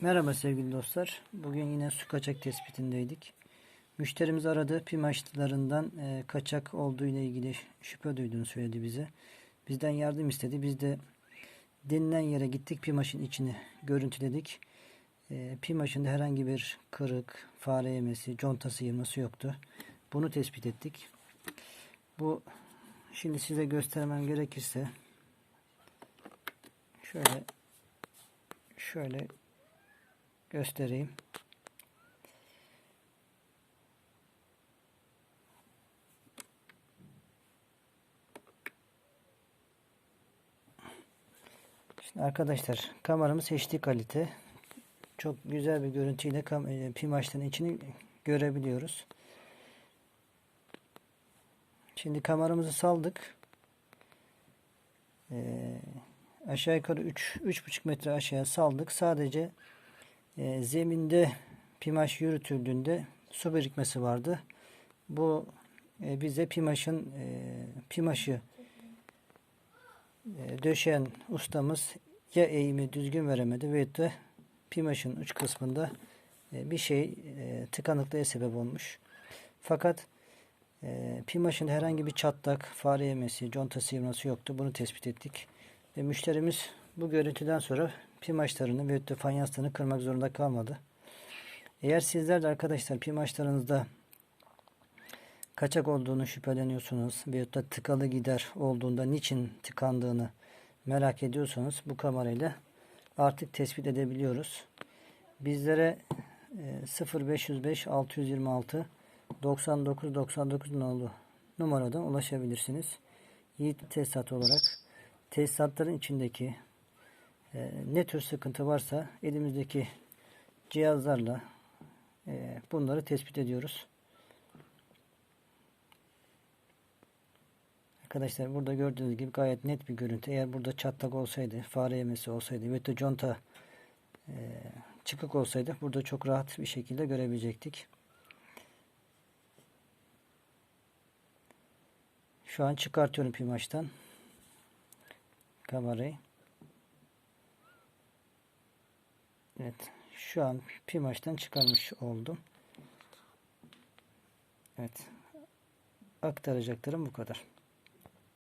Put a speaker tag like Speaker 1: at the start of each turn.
Speaker 1: Merhaba sevgili dostlar. Bugün yine su kaçak tespitindeydik. Müşterimiz aradı. Pim açtılarından e, kaçak olduğu ile ilgili şüphe duyduğunu söyledi bize. Bizden yardım istedi. Biz de denilen yere gittik. Pimaşın içini görüntüledik. E, Pimaşında herhangi bir kırık, fare yemesi, contası yırması yoktu. Bunu tespit ettik. Bu şimdi size göstermem gerekirse şöyle şöyle göstereyim. Şimdi arkadaşlar kameramız HD kalite. Çok güzel bir görüntüyle e, pimaçların içini görebiliyoruz. Şimdi kameramızı saldık. Ee, aşağı yukarı 3 3,5 metre aşağıya saldık. Sadece e, zeminde pimaş yürütüldüğünde su birikmesi vardı. Bu e, bize pimaşın e, pimaşı e, ustamız ya eğimi düzgün veremedi veyahut da pimaşın uç kısmında e, bir şey e, tıkanıklığa sebep olmuş. Fakat e, pimaşın herhangi bir çatlak, fare yemesi, conta sıyırması yoktu. Bunu tespit ettik. Ve müşterimiz bu görüntüden sonra pimaçlarını ve de fayanslarını kırmak zorunda kalmadı. Eğer sizler de arkadaşlar pimaçlarınızda kaçak olduğunu şüpheleniyorsunuz veyahut da tıkalı gider olduğunda niçin tıkandığını merak ediyorsanız bu kamerayla artık tespit edebiliyoruz. Bizlere 0505 626 99 99 nolu numaradan ulaşabilirsiniz. Yiğit tesisat olarak tesisatların içindeki e, ne tür sıkıntı varsa elimizdeki cihazlarla e, bunları tespit ediyoruz. Arkadaşlar burada gördüğünüz gibi gayet net bir görüntü. Eğer burada çatlak olsaydı, fare yemesi olsaydı ve de conta e, çıkık olsaydı burada çok rahat bir şekilde görebilecektik. Şu an çıkartıyorum pimaçtan kamerayı. Evet. Şu an pimaçtan çıkarmış oldum. Evet. Aktaracaklarım bu kadar.